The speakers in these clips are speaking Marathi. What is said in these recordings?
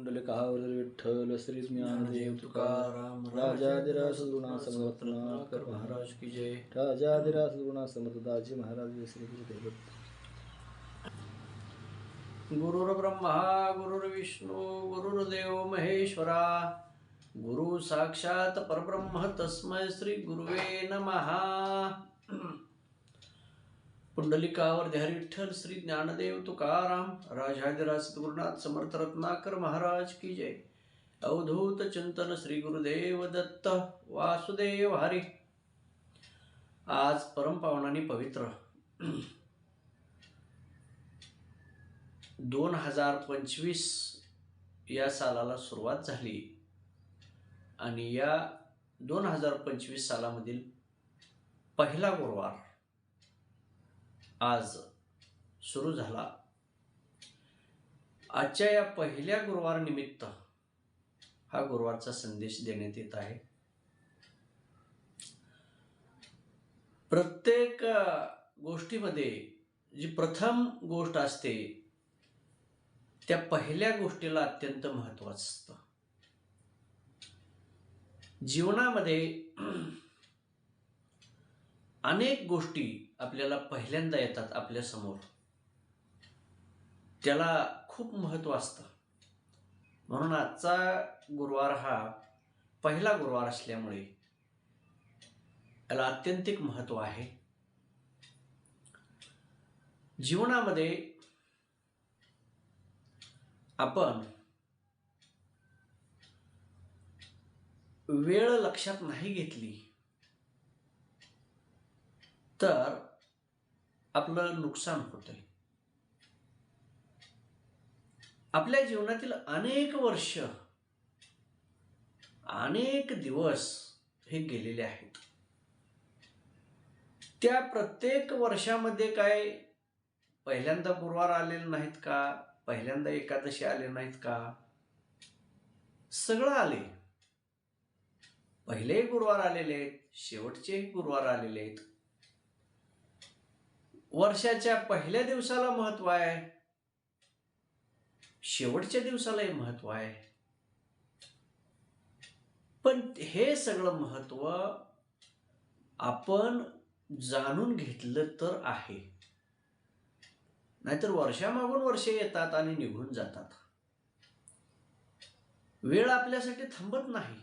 पुंडलिकावर विठ्ठल श्री ज्ञानदेव तुकाराम राजाधिराज गुणा समर्थनाकर महाराज की जय राजाधिराज गुणा समर्थदाजी महाराज श्री गुरुदेव गुरुर्ब्रह्मा गुरुर्विष्णू गुरुर्देव महेश्वरा गुरु साक्षात परब्रह्म तस्मै श्री गुरुवे नमहा पुंडलिकावर ध्यारी विठ्ठल श्री ज्ञानदेव तुकाराम राजाधिराज सद्गुरुनाथ समर्थ रत्नाकर महाराज की जय। अवधूत चिंतन श्री गुरुदेव दत्त वासुदेव हरी। आज परमपावनाने पवित्र दोन हजार पंचवीस या सालाला सुरुवात झाली आणि या दोन हजार पंचवीस सालामधील पहिला गुरुवार आज सुरू झाला. आजच्या या पहिल्या गुरुवार निमित्त हा गुरुवारचा संदेश देण्यात येत आहे. प्रत्येक गोष्टीमध्ये जी प्रथम गोष्ट असते त्या पहिल्या गोष्टीला अत्यंत महत्वाचं असतं. जीवनामध्ये अनेक गोष्टी आपल्याला पहिल्यांदा येतात आपल्यासमोर. त्याला खूप महत्त्व असतं. म्हणून आजचा गुरुवार हा पहिला गुरुवार असल्यामुळे याला अत्यंतिक महत्त्व आहे. जीवनामध्ये आपण वेळ लक्षात नाही घेतली तर आपलं नुकसान होतंय. आपल्या जीवनातील अनेक वर्ष अनेक दिवस हे गेलेले आहेत. त्या प्रत्येक वर्षामध्ये काय पहिल्यांदा गुरुवार आलेले नाहीत का? पहिल्यांदा एकादशी आले नाहीत का? सगळं आले. पहिलेही गुरुवार आलेले आहेत शेवटचेही गुरुवार आलेले आहेत. वर्षाच्या पहिल्या दिवसाला महत्त्व आहे. शेवटच्या दिवसालाही महत्त्व आहे. पण हे सगळं महत्त्व आपण जाणून घेतलं तर आहे. नाहीतर वर्षामागून वर्षे येतात आणि निघून जातात. वेळ आपल्यासाठी थांबत नाही.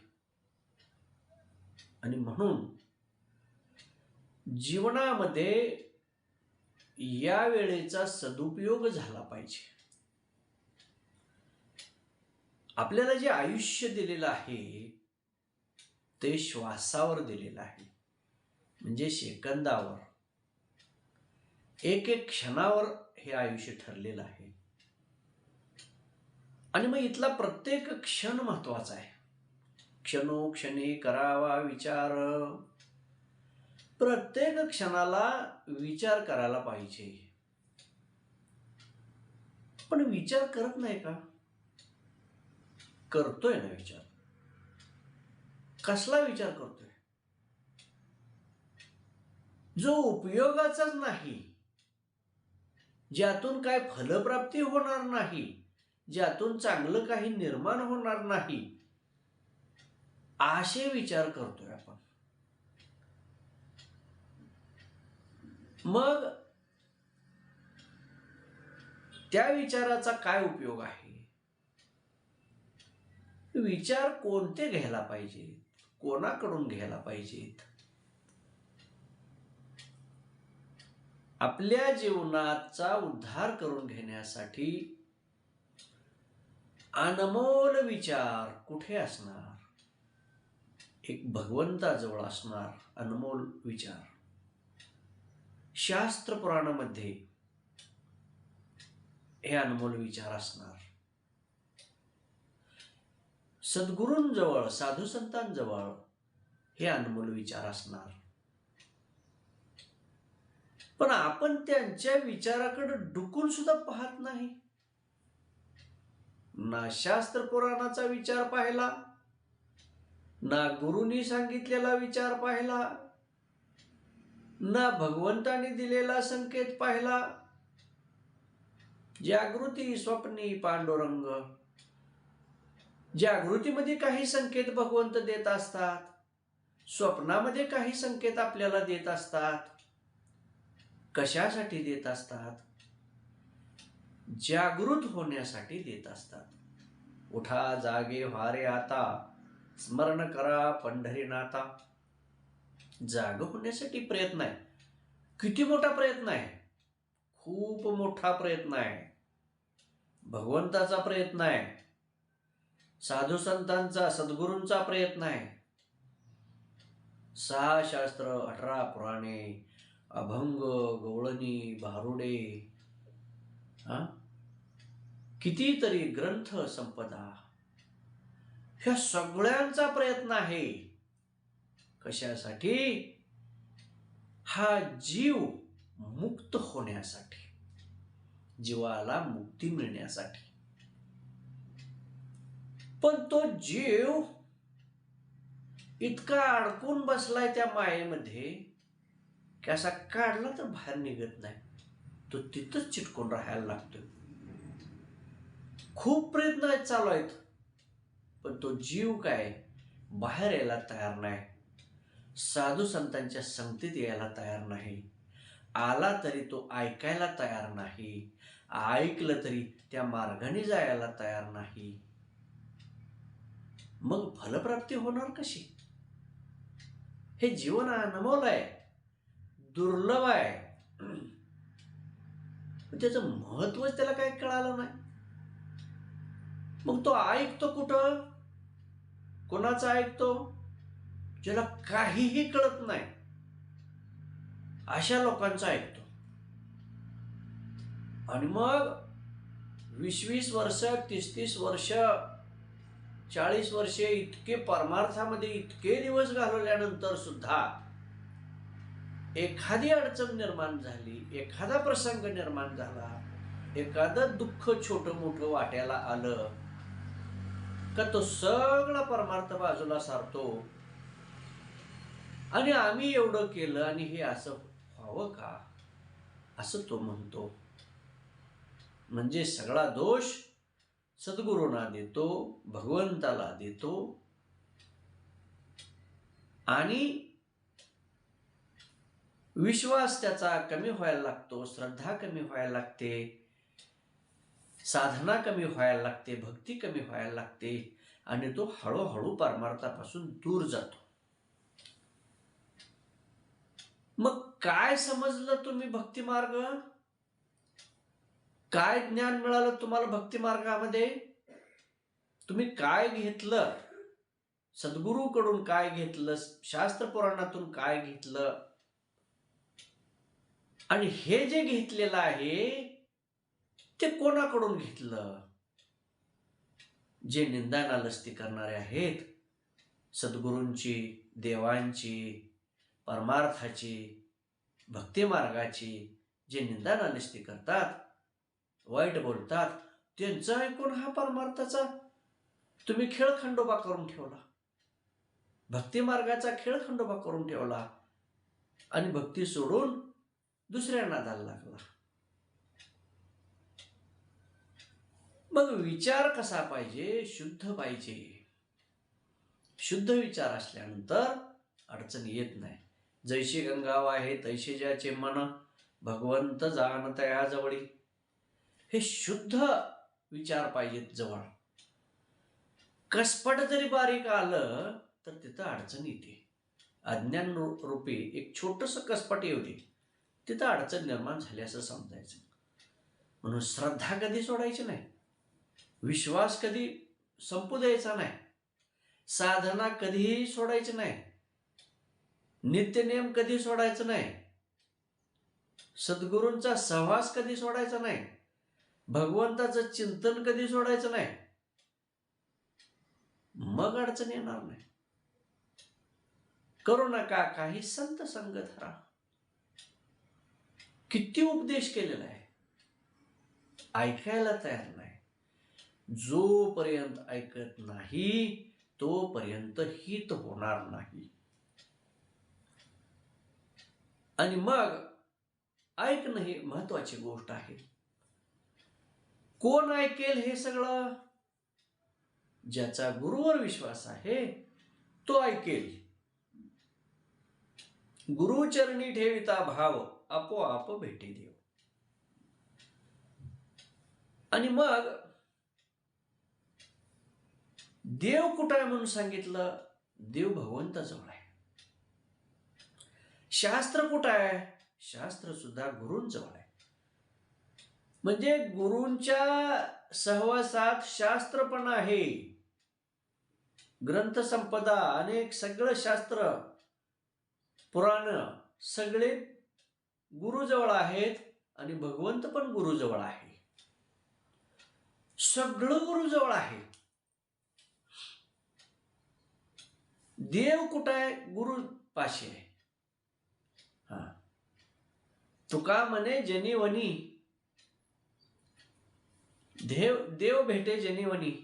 आणि म्हणून जीवनामध्ये या वेळेचा सदुपयोग झाला पाहिजे. आपल्याला जे आयुष्य दिलेलं आहे ते श्वासावर दिलेलं आहे. म्हणजे सेकंदावर. एक एक क्षणावर हे आयुष्य ठरलेलं आहे. आणि मग इथला प्रत्येक क्षण महत्त्वाचा आहे. क्षणोक्षणी करावा विचार प्रत्येक क्षणाला विचार करायला पाहिजे. पण विचार करत नाही का? करतोय ना विचार. कसला विचार करतोय? जो उपयोगाचाच नाही ज्यातून काय फलप्राप्ती होणार नाही ज्यातून चांगलं काही निर्माण होणार नाही असे विचार करतोय आपण. मग त्या विचाराचा काय उपयोग आहे? विचार कोणते घ्यायला पाहिजेत? कोणाकडून घ्यायला पाहिजेत? आपल्या जीवनाचा उद्धार करून घेण्यासाठी अनमोल विचार कुठे असणार? एक भगवंताजवळ असणार अनमोल विचार. शास्त्र पुराणामध्ये हे अनमोल विचार असणार. सद्गुरूंजवळ साधू संतांजवळ हे अनमोल विचार असणार. पण आपण त्यांच्या विचाराकडे डुकून सुद्धा पाहत नाही. ना शास्त्र पुराणाचा विचार पाहिला ना गुरुनी सांगितलेला विचार पाहिला ना भगवंतानी दिलेला संकेत पाहिला. जागृती स्वप्नी पांडुरंग. जागृतीमध्ये काही संकेत भगवंत देत असतात. स्वप्नामध्ये काही संकेत आपल्याला देत असतात. कशासाठी देत असतात? जागृत होण्यासाठी देत असतात. उठा जागे व्हारे आता. स्मरण करा पंढरीनाथा. जाग होण्यासाठी प्रयत्न आहे. किती मोठा प्रयत्न आहे? खूप मोठा प्रयत्न आहे. भगवंताचा प्रयत्न आहे. साधू संतांचा सद्गुरूंचा प्रयत्न आहे. सहा शास्त्र अठरा पुराणे अभंग गवळणी भारुडे हा? कितीतरी ग्रंथ संपदा. ह्या सगळ्यांचा प्रयत्न आहे. कशासाठी? हा जीव मुक्त होण्यासाठी जीवाला मुक्ती मिळण्यासाठी. पण तो जीव इतका अडकून बसलाय त्या मायेमध्ये की असा काढला तर बाहेर निघत नाही. तो तिथंच चिटकून राहायला लागतोय. खूप प्रयत्न आहेत चालू आहेत पण तो जीव काय बाहेर यायला तयार नाही. साधू संतांच्या संगतीत यायला तयार नाही. आला तरी तो ऐकायला तयार नाही. ऐकलं तरी त्या मार्गाने जायला तयार नाही. मग फलप्राप्ती होणार कशी? हे जीवन अनमोल आहे. दुर्लभ आहे. त्याचं महत्वच त्याला काही कळालं नाही. मग तो ऐकतो कुठं? कोणाचं ऐकतो? ज्याला काहीही कळत नाही. अशा लोकांचा ऐकतो. आणि मग वीस वीस वर्ष तीस तीस वर्ष चाळीस वर्षे इतके परमार्थामध्ये इतके दिवस घालवल्यानंतर सुद्धा एखादी अडचण निर्माण झाली एखादा प्रसंग निर्माण झाला एखादं दुःख छोटं मोठं वाट्याला आलं का तो सगळा परमार्थ बाजूला सारतो? आणि आम्ही एवढं केलं आणि हे असं व्हावं का? असं तो म्हणतो. म्हणजे सगळा दोष सद्गुरूंना देतो भगवंताला देतो. आणि विश्वास त्याचा कमी व्हायला लागतो श्रद्धा कमी व्हायला लागते साधना कमी व्हायला लागते भक्ती कमी व्हायला लागते आणि तो हळूहळू परमार्थापासून दूर जातो. मग काय समजलं तुम्ही भक्तिमार्ग काय ज्ञान मिळालं तुम्हाला भक्तिमार्गामध्ये तुम्ही काय घेतलं? सद्गुरूकडून काय घेतलं? शास्त्र पुराणातून काय घेतलं? आणि हे जे घेतलेलं आहे ते कोणाकडून घेतलं? जे निंदा नालस्ती करणारे आहेत सद्गुरूंची देवांची परमार्थाची भक्तिमार्गाची जे निंदा नालस्ती करतात वाईट बोलतात त्यांचं ऐकून हा परमार्थाचा तुम्ही खेळ खंडोबा करून ठेवला. भक्तिमार्गाचा खेळ खंडोबा करून ठेवला आणि भक्ती सोडून दुसऱ्यांना जायला लागला. मग विचार कसा पाहिजे? शुद्ध पाहिजे. शुद्ध विचार असल्यानंतर अडचण येत नाही. जैशी गंगा आहे तैशी ज्याचे मन भगवंत जाणतया जवळी. हे शुद्ध विचार पाहिजेत जवळ. कसपट जरी बारीक आलं तर तिथं अडचण येते. अज्ञान रूपी एक छोटस कसपट येऊ तिथं अडचण निर्माण झाली असं समजायचं. म्हणून श्रद्धा कधी सोडायची नाही. विश्वास कधी संपू द्यायचा नाही. साधना कधीही सोडायची नाही. नित्यनियम कधी सोडायचं नाही? सद्गुरूंचा सहवास कधी सोडायचा नाही? भगवंताचं चिंतन कधी सोडायचं नाही? मग अडचण येणार नाही. करू नका काही संत संग धरा किती उपदेश केलेला आहे? ऐकायला तयार नाही. जोपर्यंत ऐकत नाही तोपर्यंत हित होणार नाही. आणि मग ऐकणं ही महत्वाची गोष्ट आहे. कोण ऐकेल हे सगळं? ज्याचा गुरुवर विश्वास आहे तो ऐकेल. गुरुचरणी ठेविता भाव आपोआप भेटी देव. आणि मग देव कुठं आहे म्हणून सांगितलं? देव भगवंताजवळ शास्त्र कुठं आहे? शास्त्र सुद्धा गुरूंजवळ आहे म्हणजे गुरूंच्या सहवासात शास्त्र पण आहे. ग्रंथ संपदा अनेक सगळं शास्त्र. पुराण सगळे गुरुजवळ आहेत आणि भगवंत पण गुरुजवळ आहे. सगळं गुरुजवळ आहे. देव कुठं आहे? गुरु पाशी आहे. हा. तुका म्हणे जनीवनी देव देव भेटे जनीवनी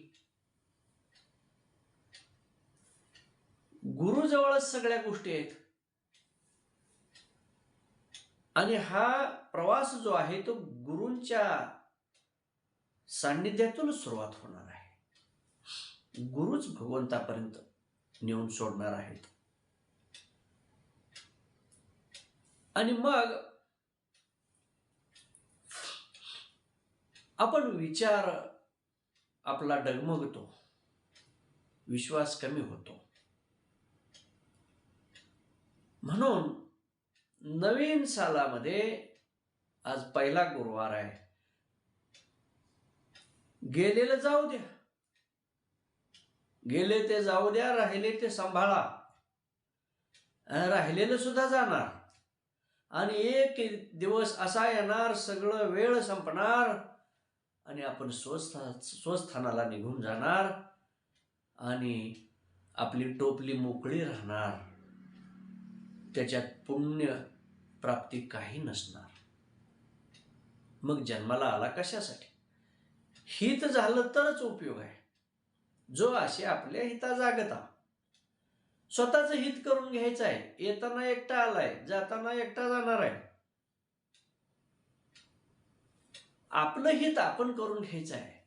गुरुजवळच सगळ्या गोष्टी आहेत. आणि हा प्रवास जो आहे तो गुरूंच्या सान्निध्यातून सुरुवात होणार आहे. गुरुच भगवंतापर्यंत नेऊन सोडणार आहेत. आणि मग आपण विचार आपला डगमगतो. विश्वास कमी होतो. म्हणून नवीन सालामध्ये आज पहिला गुरुवार आहे. गेलेलं जाऊ द्या. गेले ते जाऊ द्या राहिले ते सांभाळा. राहिलेलं सुद्धा जाणार. आणि एक दिवस असा येणार सगळं वेळ संपणार आणि आपण स्वस्थ स्वस्थानाला निघून जाणार आणि आपली टोपली मोकळी राहणार. त्याच्यात पुण्य प्राप्ती काही नसणार. मग जन्माला आला कशासाठी? हित झालं तरच उपयोग आहे. जो असे आपल्या हिता जागता स्वतःच हित करून घ्यायचं आहे. येताना एकटा आलाय जाताना एकटा जाणार आहे. आपलं हित आपण करून घ्यायचं आहे.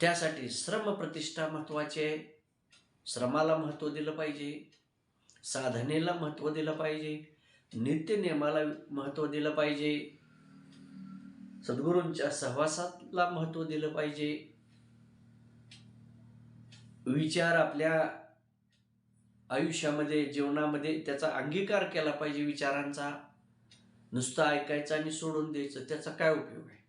त्यासाठी श्रम प्रतिष्ठा महत्वाची आहे. श्रमाला महत्त्व दिलं पाहिजे. साधनेला महत्त्व दिलं पाहिजे. नित्य नियमाला महत्त्व दिलं पाहिजे. सद्गुरूंच्या सहवासाला महत्त्व दिलं पाहिजे. विचार आपल्या आयुष्यामध्ये जीवनामध्ये त्याचा अंगीकार केला पाहिजे विचारांचा. नुसतं ऐकायचं आणि सोडून द्यायचं त्याचा काय उपयोग आहे?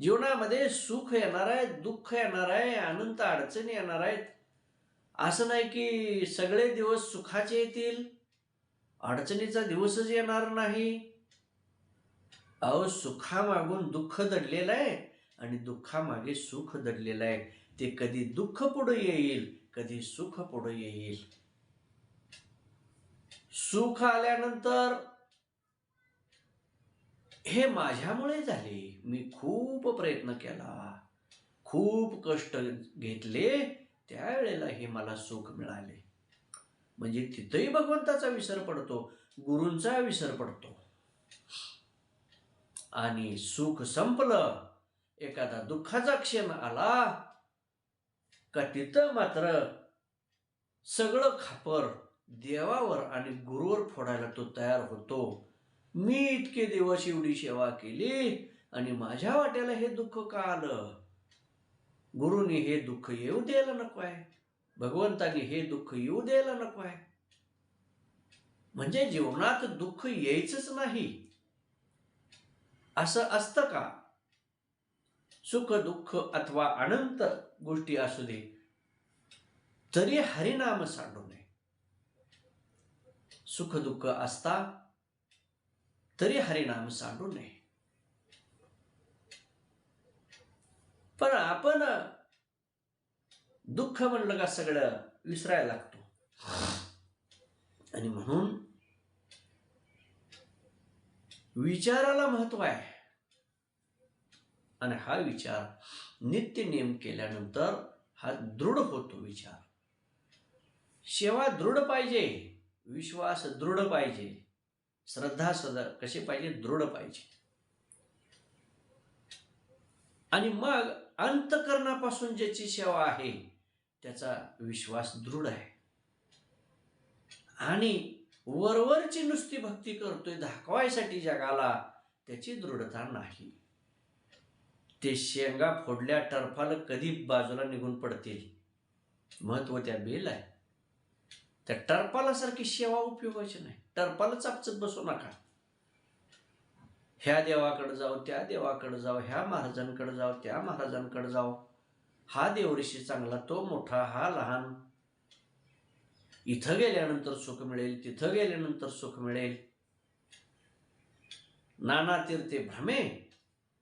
जीवनामध्ये सुख येणार आहे दुःख येणार आहे अनंत अडचणी येणार आहेत. असं नाही की सगळे दिवस सुखाचे येतील अडचणीचा दिवसच येणार नाही. अहो सुखामागून दुःख दडलेलं आहे आणि दुःखामागे सुख दडलेलं आहे. ते कधी दुःख पुढे येईल कधी सुख पुढे येईल. सुख आल्यानंतर हे माझ्यामुळे झाले. मी खूप प्रयत्न केला. खूप कष्ट घेतले. त्यावेळेला हे मला सुख मिळाले. म्हणजे तिथंही भगवंताचा विसर पडतो. गुरूंचा विसर पडतो. आणि सुख संपलं. एखादा दुःखाचा क्षण आला. का तिथं मात्र सगळं खापर देवावर आणि गुरुवर फोडायला तो तयार होतो. मी इतके दिवस एवढी सेवा केली आणि माझ्या वाट्याला हे दुःख का आलं? गुरुने हे दुःख येऊ द्यायला नको आहे. भगवंताने हे दुःख येऊ द्यायला नको आहे. म्हणजे जीवनात दुःख यायचंच नाही. असं असतं का? सुख दुःख अथवा अनंत गोष्टी असू दे. तरी हरिनाम सांडू नये सुख दुःख असता तरी हरिनाम सांडू नये पण आपण दुःख म्हणलं का सगळं विसरायला लागतो. आणि म्हणून विचाराला महत्त्व आहे. आणि हा विचार नित्य नियम केल्यानंतर हा दृढ होतो विचार. सेवा दृढ पाहिजे विश्वास दृढ पाहिजे श्रद्धा सदा कशी पाहिजे? दृढ पाहिजे. आणि मग अंतकरणापासून ज्याची सेवा आहे त्याचा विश्वास दृढ आहे. आणि वरवरची नुसती भक्ती करतोय दाखवायसाठी जगाला त्याची दृढता नाही. ते शेंगा फोडल्या टर्फाला कधी बाजूला निघून पडतील? महत्त्व त्या बेल आहे. त्या टर्पाला सारखी सेवा उपयोगाची नाही. टर्पाला चापचत बसू नका. ह्या देवाकडे जाऊ त्या देवाकडे जाऊ ह्या महाराजांकडे जाऊ त्या महाराजांकडे जाऊ. हा देवऋषी चांगला तो मोठा हा लहान. इथं गेल्यानंतर सुख मिळेल तिथं गेल्यानंतर सुख मिळेल. नाना तीर्थे भ्रमे.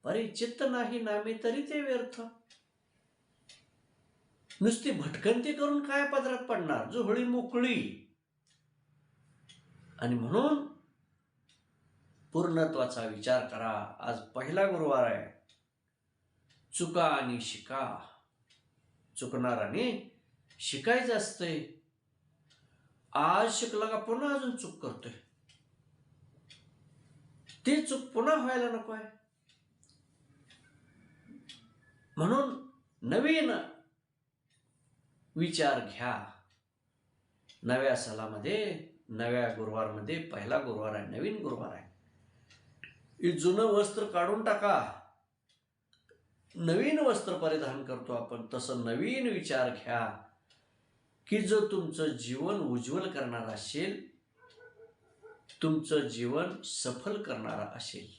चित्त नाही नामे तरी ते व्यर्थ. नुसती भटकंती करून काय पदरात पडणार? जुहळी मोकळी. आणि म्हणून पूर्णत्वाचा विचार करा. आज पहिला गुरुवार आहे. चुका आणि शिका. चुकणाराने शिकायचं असतंय. आज शिकला का पुन्हा अजून चूक करतोय? ती चूक पुन्हा व्हायला नको आहे. म्हणून नवीन विचार घ्या. नव्या सलामध्ये नव्या गुरुवारमध्ये पहिला गुरुवार आहे नवीन गुरुवार आहे. जुनं वस्त्र काढून टाका. नवीन वस्त्र परिधान करतो आपण तसं नवीन विचार घ्या. की जो तुमचं जीवन उज्ज्वल करणारा असेल तुमचं जीवन सफल करणारा असेल.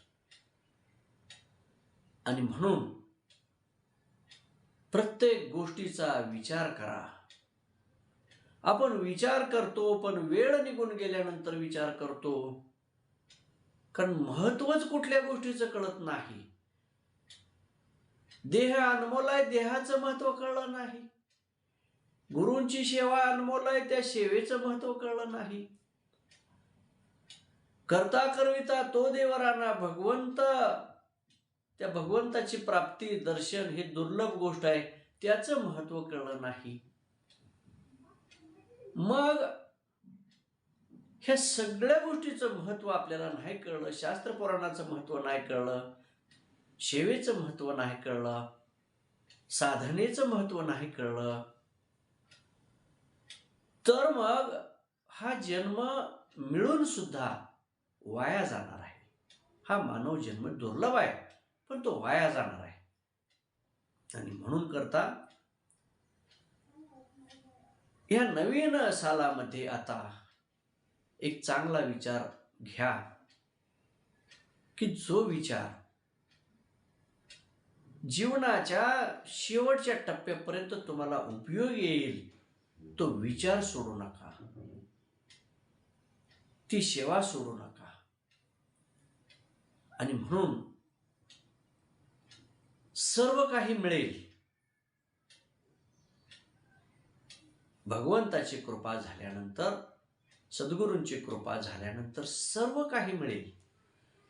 आणि म्हणून प्रत्येक गोष्टीचा विचार करा. आपण विचार करतो पण वेळ निघून गेल्यानंतर विचार करतो. कारण महत्वच कुठल्या गोष्टीचं कळत नाही. देह अनमोल आहे देहाचं महत्त्व कळलं नाही. गुरूंची सेवा अनमोल आहे त्या सेवेचं महत्त्व कळलं नाही. करता करविता तो देवराना भगवंत त्या भगवंताची प्राप्ती दर्शन ही दुर्लभ गोष्ट आहे. त्याचं महत्त्व कळलं नाही. मग ह्या सगळ्या गोष्टीचं महत्त्व आपल्याला नाही कळलं शास्त्र पुराणाचं महत्त्व नाही कळलं सेवेचं महत्त्व नाही कळलं साधनेचं महत्त्व नाही कळलं. तर मग हा जन्म मिळून सुद्धा वाया जाणार आहे. हा मानव जन्म दुर्लभ आहे. पण तो वाया जाणार आहे. आणि म्हणून करता या नवीन सालामध्ये आता एक चांगला विचार घ्या की जो विचार जीवनाच्या शेवटच्या टप्प्यापर्यंत तुम्हाला उपयोग येईल तो विचार सोडू नका. ती सेवा सोडू नका. आणि म्हणून सर्व काही मिळेल. भगवंताची कृपा झाल्यानंतर सद्गुरूंची कृपा झाल्यानंतर सर्व काही मिळेल.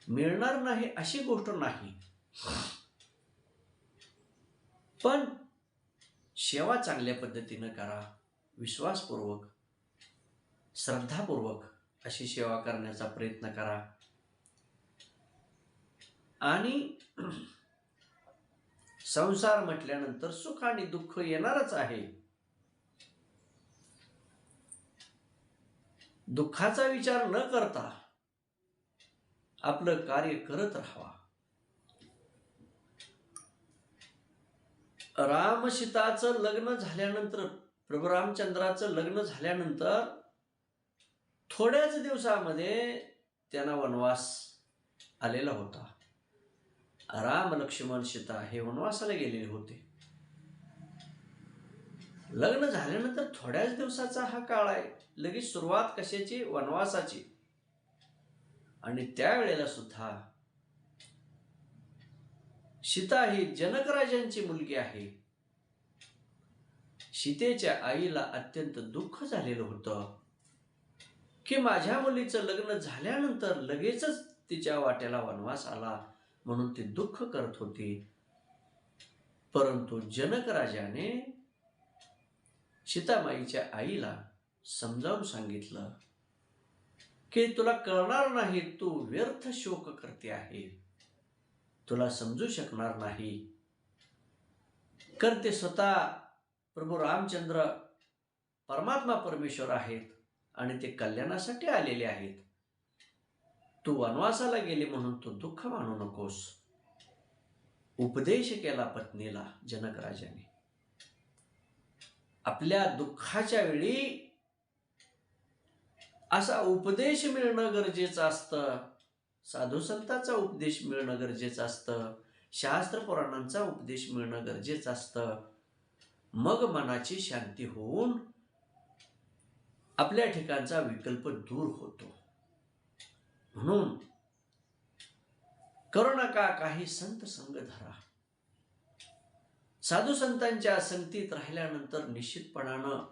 मिळणार नाही अशी गोष्ट नाही. पण सेवा चांगल्या पद्धतीनं करा विश्वासपूर्वक श्रद्धापूर्वक अशी सेवा करण्याचा प्रयत्न करा. आणि संसार म्हटल्यानंतर सुख आणि दुःख येणारच आहे. दुःखाचा विचार न करता आपलं कार्य करत राहावा. राम सीताचं लग्न झाल्यानंतर प्रभू रामचंद्राचं लग्न झाल्यानंतर थोड्याच दिवसामध्ये त्यांना वनवास आलेला होता. राम लक्ष्मण सीता हे वनवासाला गेलेले होते. लग्न झाल्यानंतर थोड्याच दिवसाचा हा काळ आहे. लगेच सुरुवात कशाची? वनवासाची. आणि त्यावेळेला सुद्धा सीता ही जनकराजांची मुलगी आहे. सीतेच्या आईला अत्यंत दुःख झालेलं होतं की माझ्या मुलीचं लग्न झाल्यानंतर लगेचच तिच्या वाट्याला वनवास आला. म्हणून ती दुःख करत होती. परंतु जनक राजाने सीतामाईच्या आईला समजावून सांगितलं की तुला कळणार नाही तू व्यर्थ शोक करते आहे. तुला समजू शकणार नाही. कर ते स्वतः प्रभू रामचंद्र परमात्मा परमेश्वर आहेत आणि ते कल्याणासाठी आलेले आहेत. तू वनवासाला गेले म्हणून तू दुःख मानू नकोस. उपदेश केला पत्नीला जनक राजाने. आपल्या दुःखाच्या वेळी असा उपदेश मिळणं गरजेचं असतं. साधू संतांचा उपदेश मिळणं गरजेचं असतं. शास्त्र पुराणांचा उपदेश मिळणं गरजेचं असतं. मग मनाची शांती होऊन आपल्या ठिकाणचा विकल्प दूर होतो. म्हणून करू नका काही संत संग धरा? साधू संतांच्या संगतीत राहिल्यानंतर निश्चितपणानं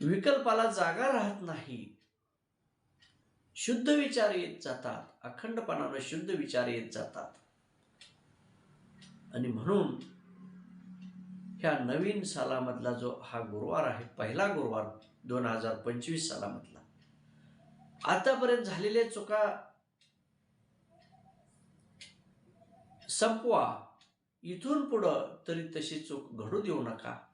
विकल्पाला जागा राहत नाही. शुद्ध विचार येत जातात. अखंडपणानं शुद्ध विचार येत जातात. आणि म्हणून ह्या नवीन सालामधला जो हा गुरुवार आहे पहिला गुरुवार दोन हजार पंचवीस सालामधला आतापर्यंत झालेल्या चुका संपवा. इथून पुढं तरी तशी चूक घडू देऊ नका.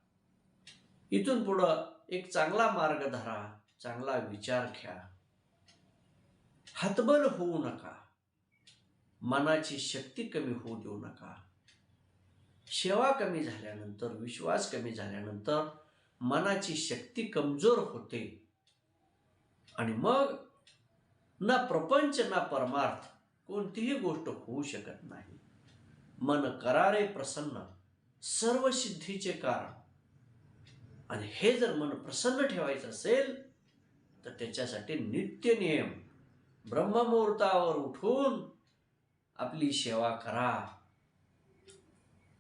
इथून पुढं एक चांगला मार्ग धरा चांगला विचार घ्या. हतबल होऊ नका. मनाची शक्ती कमी होऊ देऊ नका. सेवा कमी झाल्यानंतर विश्वास कमी झाल्यानंतर मनाची शक्ती कमजोर होते. आणि मग ना प्रपंच ना परमार्थ कोणतीही गोष्ट होऊ शकत नाही. मन करारे प्रसन्न सर्व सिद्धीचे कारण. आणि हे जर मन प्रसन्न ठेवायचं असेल तर त्याच्यासाठी नित्य नियम ब्रह्ममुहूर्तावर उठून आपली सेवा करा.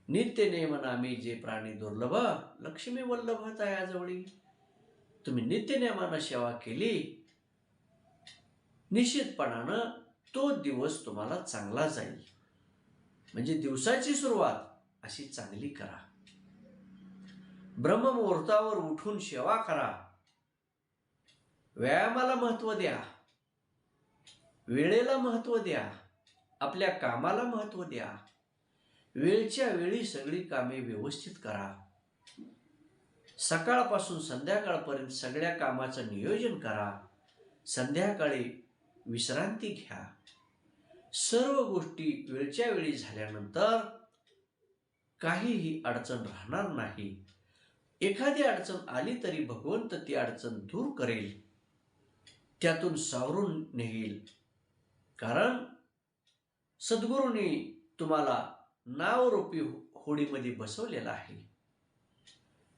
नित्य आम्ही जे प्राणी दुर्लभ लक्ष्मी वल्लभ तयाजवळी तुम्ही नित्य नियमानं सेवा केली निश्चितपणानं तो दिवस तुम्हाला चांगला जाईल. म्हणजे दिवसाची सुरुवात अशी चांगली करा. ब्रह्ममुहूर्तावर उठून सेवा करा. व्यायामाला महत्त्व द्या. वेळेला महत्त्व द्या. आपल्या कामाला महत्त्व द्या. वेळच्या वेळी सगळी कामे व्यवस्थित करा. सकाळपासून संध्याकाळपर्यंत सगळ्या कामाचं नियोजन करा. संध्याकाळी विश्रांती घ्या. सर्व गोष्टी वेळच्या वेळी झाल्यानंतर काहीही अडचण राहणार नाही. एखादी अडचण आली तरी भगवंत ती अडचण दूर करेल. त्यातून सावरून नेईल. कारण सद्गुरूंनी तुम्हाला नावरूपी होडीमध्ये बसवलेला आहे.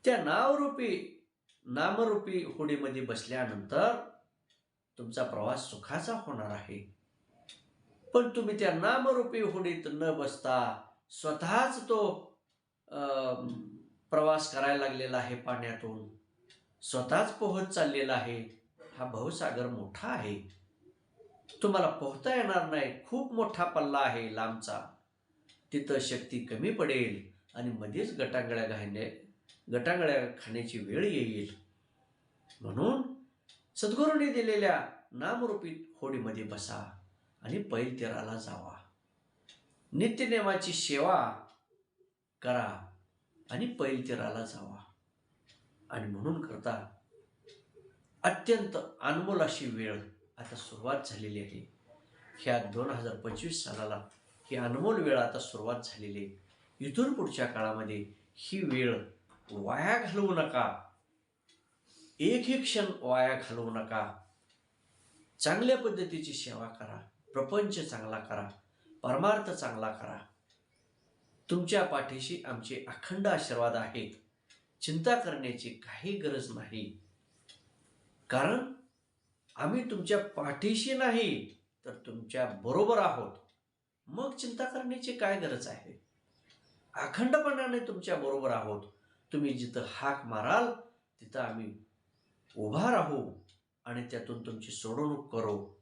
त्या नावरूपी नामरूपी होडीमध्ये बसल्यानंतर तुमचा प्रवास सुखाचा होणार आहे. पण तुम्ही त्या नामरूपी होडीत न बसता स्वतःच तो प्रवास करायला लागलेला आहे पाण्यातून. स्वतःच पोहत चाललेला आहे. हा भवसागर मोठा आहे. तुम्हाला पोहता येणार नाही. खूप मोठा पल्ला आहे लांबचा. तिथं शक्ती कमी पडेल आणि मध्येच गटांगळ्या घालणे गटांगळ्या खाण्याची वेळ येईल. म्हणून सद्गुरूंनी दिलेल्या नामरूपी होडीमध्ये बसा आणि पैल तेराला जावा. नित्यनेमाची सेवा करा आणि पैल तेराला जावा. आणि म्हणून करता अत्यंत अनमोल अशी वेळ आता सुरुवात झालेली आहे. ह्या दोन हजार पंचवीस सालाला ही अनमोल वेळ आता सुरुवात झालेली आहे. इथून पुढच्या काळामध्ये ही वेळ वाया घालवू नका. एकही क्षण वाया घालवू नका. चांगल्या पद्धतीची सेवा करा. प्रपंच चांगला करा. परमार्थ चांगला करा. तुमच्या पाठीशी आमचे अखंड आशीर्वाद आहेत. चिंता करण्याची काही गरज नाही. कारण आम्ही तुमच्या पाठीशी नाही तर तुमच्या बरोबर आहोत. मग चिंता करण्याची काय गरज आहे? अखंडपणाने तुमच्या बरोबर आहोत. तुम्ही जिथं हाक माराल तिथं आम्ही उभा राहू आणि त्यातून तुमची सोडवणूक करो.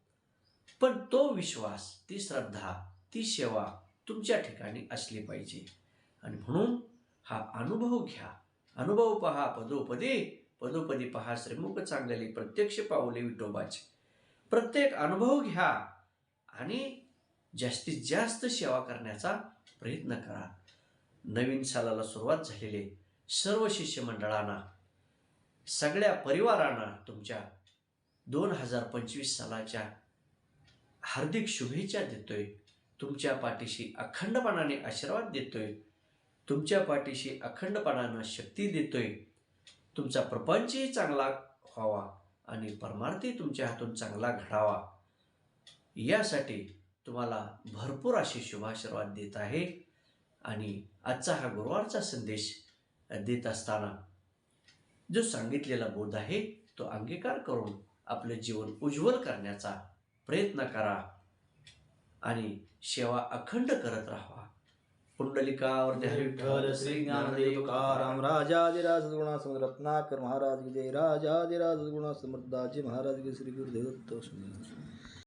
पण तो विश्वास ती श्रद्धा ती सेवा तुमच्या ठिकाणी असली पाहिजे. आणि म्हणून हा अनुभव घ्या. अनुभव पहा पदोपदी. पदोपदी पहा श्रीमुख चांगली प्रत्यक्ष पावले विठोबाचे. प्रत्येक अनुभव घ्या आणि जास्तीत जास्त सेवा करण्याचा प्रयत्न करा. नवीन सालाला सुरुवात झालेली सर्व शिष्यमंडळांना सगळ्या परिवारांना तुमच्या दोन हजार पंचवीस सालाच्या हार्दिक शुभेच्छा देतोय. तुमच्या पाठीशी अखंडपणाने आशीर्वाद देतोय. तुमच्या पाठीशी अखंडपणानं शक्ती देतोय. तुमचा प्रपंचही चांगला व्हावा आणि परमार्थी तुमच्या हातून चांगला घडावा. यासाठी तुम्हाला भरपूर असे शुभाशीर्वाद देत आहे आणि आजचा हा गुरुवारचा संदेश देत असताना जो सांगितलेला बोध आहे तो अंगीकार करून आपले जीवन उज्ज्वल करण्याचा प्रयत्न करा आणि सेवा अखंड करत राहावा पुंडलिकावर विठ्ठल श्री ज्ञानदेव तुकाराम राजाधिराज सद्गुणा समर्थ रत्नाकर महाराज की जय. राजाधिराज सद्गुणा समर्थ दाजी महाराज की श्री गुरुदेव